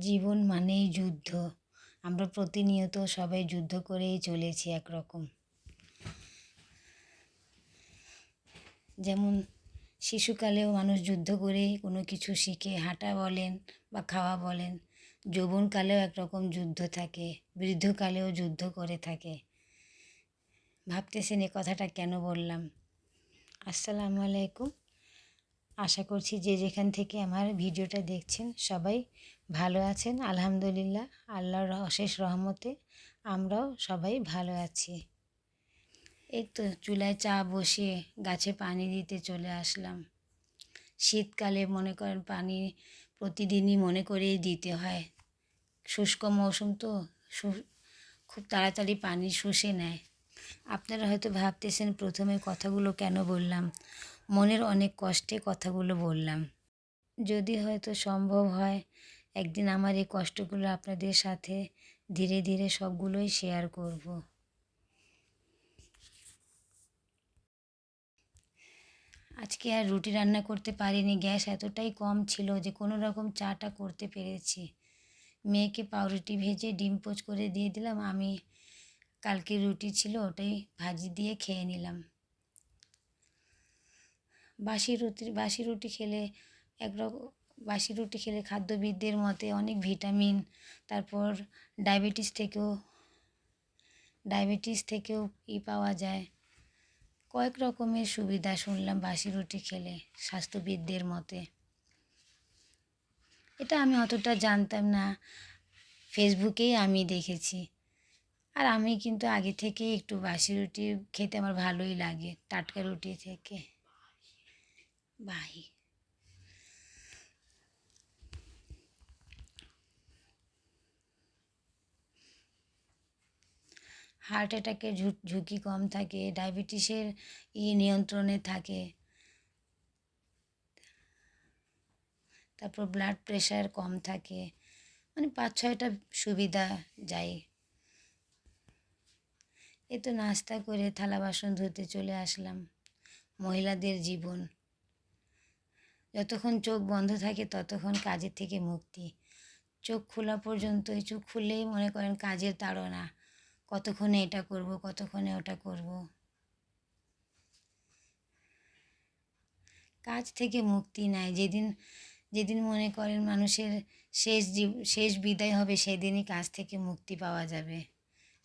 জীবন মানেই যুদ্ধ। আমরা প্রতিনিয়ত সবাই যুদ্ধ করেই চলেছি একরকম। যেমন শিশুকালেও মানুষ যুদ্ধ করেই কোনো কিছু শিখে, হাঁটা বলেন বা খাওয়া বলেন, যৌবনকালেও একরকম যুদ্ধ থাকে, বৃদ্ধকালেও যুদ্ধ করে থাকে। ভাবতেছেন এ কথাটা কেন বললাম? আসসালামু আলাইকুম। আশা করছি যে যেখান থেকে আমার ভিডিওটা দেখছেন সবাই ভালো আছেন? আলহামদুলিল্লাহ। আল্লাহর অশেষ রহমতে আমরাও সবাই ভালো আছি। এই তো চুলায় চা বসিয়ে গাছে পানি দিতে চলে আসলাম। শীতকালে মনে করেন পানি প্রতিদিনই মনে করেই দিতে হয়। শুষ্ক মৌসুম তো খুব তাড়াতাড়ি পানি শুষে নেয়। আপনারা হয়তো ভাবতেছেন, প্রথমে কথাগুলো কেন বললাম? মনের অনেক কষ্টে কথাগুলো বললাম। যদি হয়তো সম্ভব হয় একদিন আমার এই কষ্টগুলো আপনাদের সাথে ধীরে ধীরে সবগুলোই শেয়ার করব। আজকে আর রুটি রান্না করতে পারিনি, গ্যাস এতটাই কম ছিল যে কোনো রকম চাটা করতে পেরেছি। মেয়েকে পাউরুটি ভেজে ডিম পোচ করে দিয়ে দিলাম, আমি কালকে রুটি ছিল ওটাই ভাজি দিয়ে খেয়ে নিলাম। বাসি রুটি বাসি রুটি খেলে একরকম বাসি রুটি খেলে খাদ্যবিদদের মতে অনেক ভিটামিন, তারপর ডায়াবেটিস থেকেও ডায়াবেটিস থেকেও ই পাওয়া যায়। কয়েক রকমের সুবিধা শুনলাম বাসি রুটি খেলে স্বাস্থ্যবিদদের মতে। এটা আমি অতটা জানতাম না ফেসবুকেই আমি দেখেছি। আর আমি কিন্তু আগে থেকেই একটু বাসি রুটি খেতে আমার ভালোই লাগে, টাটকা রুটি থেকে। বাই হার্ট অ্যাটাকের ঝুঁকি কম থাকে ডায়াবেটিসের ই নিয়ন্ত্রণে থাকে। তারপর ব্লাড প্রেশার কম থাকে। মানে পাঁচ, ছয়টা সুবিধা যায়। এ তো নাস্তা করে থালা বাসন ধুতে চলে আসলাম, মহিলাদের জীবন। যতক্ষণ চোখ বন্ধ থাকে ততক্ষণ কাজের থেকে মুক্তি। চোখ খোলা পর্যন্ত চোখ খুললেই মনে করেন কাজের তাড়না। কতক্ষণে এটা করব, কতক্ষণে ওটা করব। কাজ থেকে মুক্তি নাই। যেদিন যেদিন মনে করেন মানুষের শেষ শেষ বিদায় হবে, সেদিনই কাজ থেকে মুক্তি পাওয়া যাবে।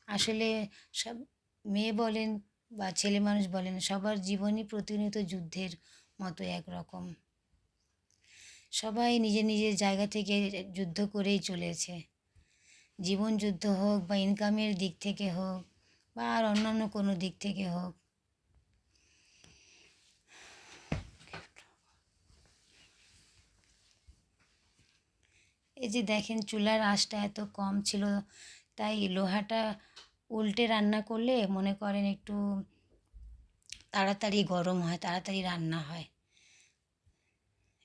আসলে সব, মেয়ে বলেন বা ছেলে মানুষ বলেন, সবার জীবনই প্রতিনিয়ত যুদ্ধের মতো একরকম। সবাই নিজের নিজের জায়গা থেকে যুদ্ধ করেই চলেছে। জীবন যুদ্ধ হোক বা ইনকামের দিক থেকে হোক বা আর অন্যান্য কোনো দিক থেকে হোক। এই যে দেখেন চুলার আঁচটা এত কম ছিল, তাই লোহাটা উল্টে রান্না করলে মনে করেন একটু তাড়াতাড়ি গরম হয়, তাড়াতাড়ি রান্না হয়।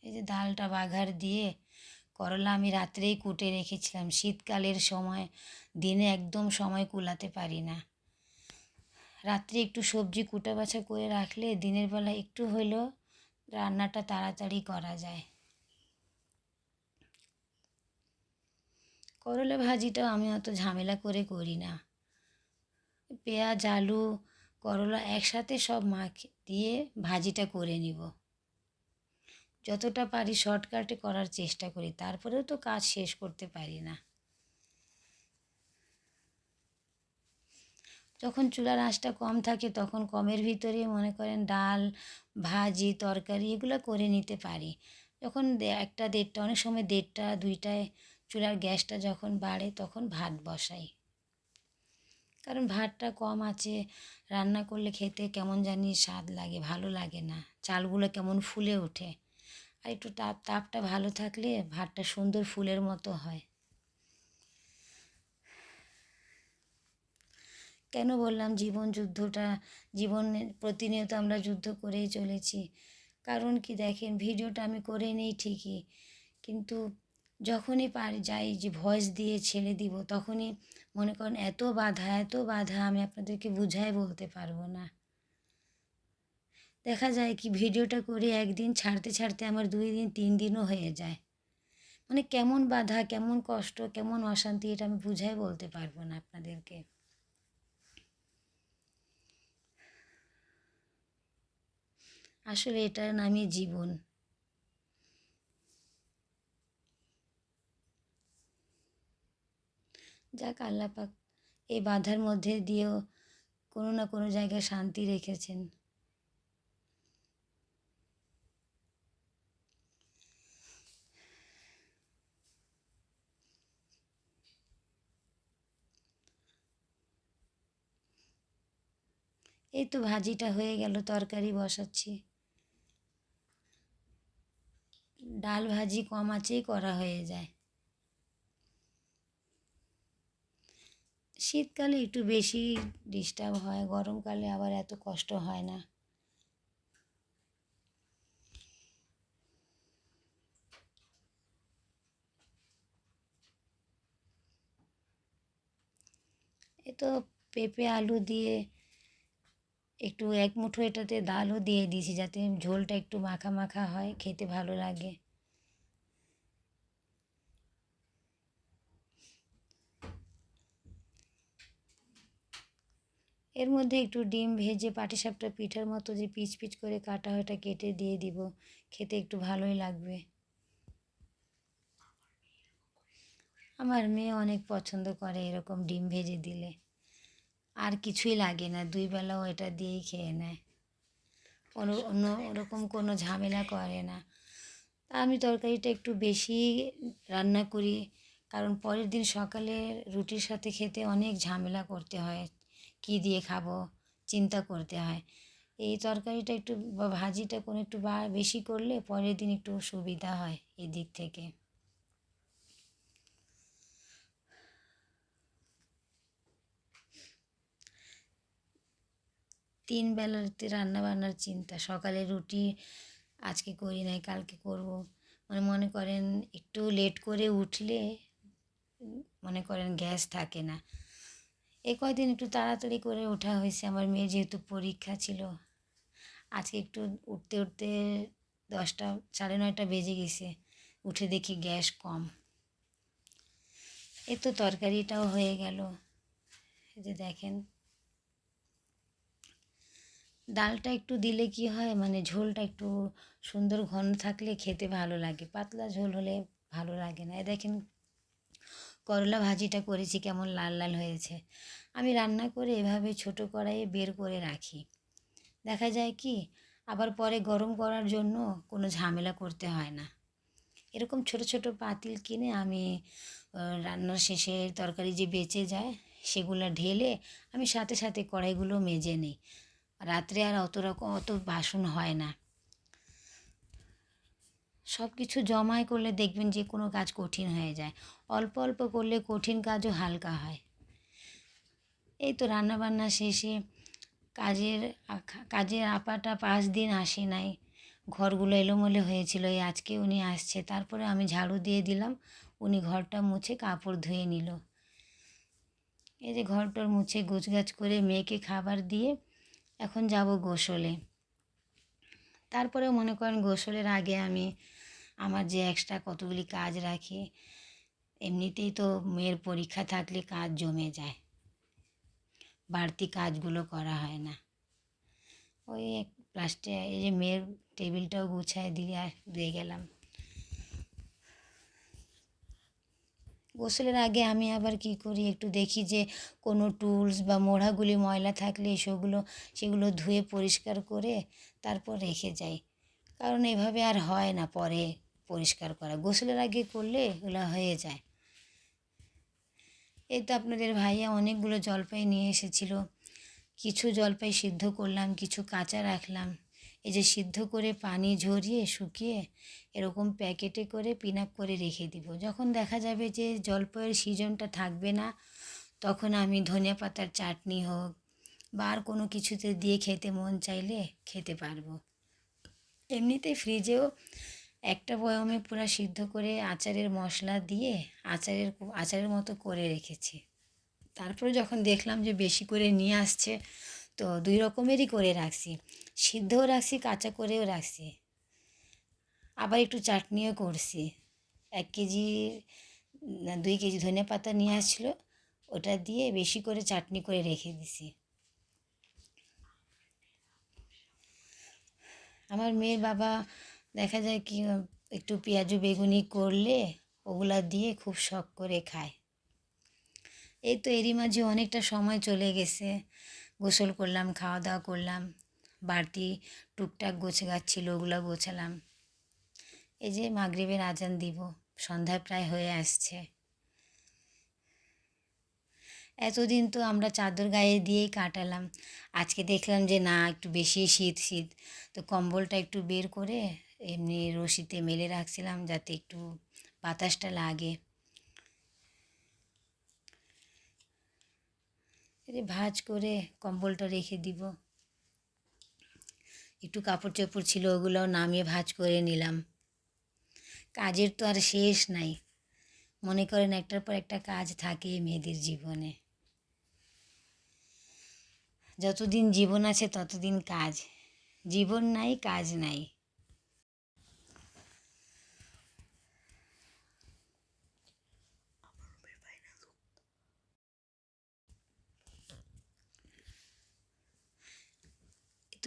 এই যে ডালটা বাঘার দিয়ে করলা আমি রাত্রেই কুটে রেখেছিলাম। শীতকালের সময় দিনে একদম সময় কুলাতে পারি না। রাত্রে একটু সবজি কুটা বাছা করে রাখলে দিনের বেলা একটু হলেও রান্নাটা তাড়াতাড়ি করা যায়। করলা ভাজিটাও আমি অত ঝামেলা করে করি না। পেঁয়াজ, আলু, করলা একসাথে সব মাখ দিয়ে ভাজিটা করে নিব। যতটা পারি শর্টকাটে করার চেষ্টা করি, তারপরেও তো কাজ শেষ করতে পারি না। যখন চুলার আঁচটা কম থাকে, তখন কমের ভিতরে মনে করেন ডাল, ভাজি, তরকারি এগুলো করে নিতে পারি। যখন একটা দেড়টা, অনেক সময় দেড়টা, দুইটায় চুলার গ্যাসটা যখন বাড়ে, তখন ভাত বসাই। কারণ ভাতটা কম আছে, রান্না করলে খেতে কেমন জানি স্বাদ লাগে, ভালো লাগে না। চালগুলো কেমন ফুলে ওঠে। আর একটু তাপ, তাপটা ভালো থাকলে ভাতটা সুন্দর ফুলের মতো হয়। কেন বললাম জীবন যুদ্ধটা, জীবনে প্রতিনিয়ত আমরা যুদ্ধ করেই চলেছি? কারণ কি দেখেন, ভিডিওটা আমি করে নেই ঠিকই, কিন্তু যখনই পারি, যাই যে ভয়েস দিয়ে ছেড়ে দিব, তখনই মনে করেন এত বাধা এত বাধা আমি আপনাদেরকে বুঝাই বলতে পারব না। দেখা যায় কি ভিডিওটা করে একদিন ছাড়তে ছাড়তে আমার দুই দিন, তিন দিনও হয়ে যায়। মানে কেমন বাধা, কেমন কষ্ট, কেমন অশান্তি এটা আমি বুঝাই বলতে পারব না আপনাদেরকে। আসলে এটার নামই জীবন। যাক আল্লাপাক এই বাধার মধ্যে দিয়েও কোনো না কোনো জায়গায় শান্তি রেখেছেন। এই তো ভাজিটা হয়ে গেল, তরকারি বসাচ্ছি। ডাল ভাজি কম আঁচেই করা হয়ে যায়। শীতকালে একটু বেশি ডিস্টার্ব হয়, গরমকালে আবার এত কষ্ট হয় না। এ তো পেঁপে, আলু দিয়ে একটু এক মুঠো এটাতে ডালও দিয়ে দিয়েছি যাতে ঝোলটা একটু মাখা মাখা হয়, খেতে ভালো লাগে। এর মধ্যে একটু ডিম ভেজে পাটিসাপটা পিঠার মতো যে পিচ পিচ করে কাটা ওটা কেটে দিয়ে দিব। খেতে একটু ভালোই লাগবে। আমার মেয়ে অনেক পছন্দ করে এরকম ডিম ভেজে দিলে। আর কিছুই লাগে না, দুই বেলাও এটা দিয়েই খেয়ে নেয়। অন্য অন্য ওরকম কোনো ঝামেলা করে না। আমি তরকারিটা একটু বেশি রান্না করি, কারণ পরের দিন সকালে রুটির সাথে খেতে অনেক ঝামেলা করতে হয়, কী দিয়ে খাব চিন্তা করতে হয়। এই তরকারিটা একটু বা ভাজিটা কোনো একটু বা বেশি করলে পরের দিন একটু সুবিধা হয় এদিক থেকে। তিন বেলাতে রান্না বান্নার চিন্তা। সকালে রুটি, আজকে করি নাই, কালকে করব। মানে মনে করেন একটু লেট করে উঠলে মনে করেন গ্যাস থাকে না। এ কয়দিন একটু তাড়াতাড়ি করে ওঠা হয়েছে। আমার মেয়ে যেহেতু পরীক্ষা ছিল, আজকে একটু উঠতে উঠতে দশটা, সাড়ে নয়টা বেজে গেছে। উঠে দেখি গ্যাস কম। এ তো তরকারিটাও হয়ে গেল। যে দেখেন ডালটা একটু দিলে কি হয়? মানে ঝোলটা একটু সুন্দর ঘন থাকলে খেতে ভালো লাগে। পাতলা ঝোল হলে ভালো লাগে না। এ দেখেন, করলা ভাজিটা করেছি, কেমন লাল লাল হয়েছে। আমি রান্না করে এভাবে ছোট কড়াইয়ে বের করে রাখি। দেখা যায় কি, আবার পরে গরম করার জন্য কোনো ঝামেলা করতে হয় না। এরকম ছোট ছোট পাতিল কিনে আমি রান্নার শেষে তরকারি যে বেঁচে যায়, সেগুলো ঢেলে আমি সাথে সাথে কড়াইগুলো মেজে নিই। রাত্রে আর অত রকম, অত বাসন হয় না। সব কিছু জমায় করলে দেখবেন যে কোনো কাজ কঠিন হয়ে যায়। অল্প অল্প করলে কঠিন কাজও হালকা হয়। এই তো রান্নাবান্না শেষে কাজের কাজের আপাটা পাঁচ দিন আসে নাই। ঘরগুলো এলোমেলো হয়েছিল, এই আজকে উনি আসছে। তারপরে আমি ঝাড়ু দিয়ে দিলাম, উনি ঘরটা মুছে কাপড় ধুয়ে নিল। এই যে ঘরটার মুছে গোছগাছ করে মেয়েকে খাবার দিয়ে এখন যাব গোসলে। তারপরেও মনে করেন গোসলের আগে আমি আমার যে এক্সট্রা কতগুলি কাজ রাখি, এমনিতেই তো মেয়ের পরীক্ষা থাকলে কাজ জমে যায়। বাড়তি কাজগুলো করা হয় না। ওই প্লাস্টে এই যে মেয়ের টেবিলটাও গুছায় দিয়ে দিয়ে গেলাম। গোসলের আগে, আমি আবার কি করি? একটু দেখি যে কোনো টুলস বা মোড়াগুলি ময়লা থাকলে সেগুলো সেগুলো ধুয়ে পরিষ্কার করে তারপর রেখে যাই। কারণ এভাবে আর হয় না পরে পরিষ্কার করা। গোসলের আগে করলে এগুলো হয়ে যায়। এই তো আপনাদের ভাইয়া অনেকগুলো জলপাই নিয়ে এসেছিল। কিছু জলপাই সিদ্ধ করলাম, কিছু কাঁচা রাখলাম। এই যে সিদ্ধ করে পানি ঝরিয়ে শুকিয়ে এরকম প্যাকেটে করে পিনাপ করে রেখে দিব। যখন দেখা যাবে যে জলপাইয়ের সিজনটা থাকবে না, তখন আমি ধনিয়া পাতার চাটনি হোক বা আর কোনো কিছুতে দিয়ে খেতে মন চাইলে খেতে পারব। এমনিতে ফ্রিজেও একটা বয়মে পুরো সিদ্ধ করে আচারের মশলা দিয়ে আচারের আচারের মতো করে রেখেছি। তারপরে যখন দেখলাম যে বেশি করে নিয়ে আসছে, তো দুই রকমেরই করে রাখছি। সিদ্ধও রাখছি, কাঁচা করেও রাখছি। আবার একটু চাটনিও করছি। এক কেজি দুই কেজি ধনে পাতা নিয়ে আসছিল, ওটা দিয়ে বেশি করে চাটনি করে রেখে দিছি। আমার মেয়ের বাবা, দেখা যায় কি, একটু পেঁয়াজু বেগুনি করলে ওগুলা দিয়ে খুব শখ করে খায়। এই তো এরই মাঝে অনেকটা সময় চলে গেছে। গোসল করলাম খাওয়া দাওয়া করলাম। বাড়তি টুকটাক গোছ গাছ ওগুলো গোছালাম। এই যে মাগরিবের আজান দিব সন্ধ্যা প্রায় হয়ে আসছে। এতদিন তো আমরা চাদর গায়ে দিয়েই কাটালাম। আজকে দেখলাম যে না, একটু বেশি শীত শীত। তো কম্বলটা একটু বের করে এমনি রশিতে মেলে রাখছিলাম যাতে একটু বাতাসটা লাগে। ভাজ করে কম্বলটা রেখে দিব। একটু কাপড় চোপড় ছিল ওগুলোও নামিয়ে ভাজ করে নিলাম। কাজের তো আর শেষ নাই। মনে করেন একটার পর একটা কাজ থাকে মেয়েদের জীবনে। যতদিন জীবন আছে ততদিন কাজ। জীবন নাই, কাজ নাই।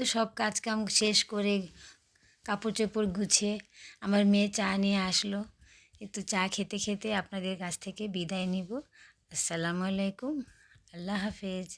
তো সব কাজ কাম শেষ করে কাপড় চোপড় গুছিয়ে আমার মেয়ে চা নিয়ে আসলো। একটু চা খেতে খেতে আপনাদের কাছ থেকে বিদায় নিব। আসসালামু আলাইকুম। আল্লাহ হাফেজ।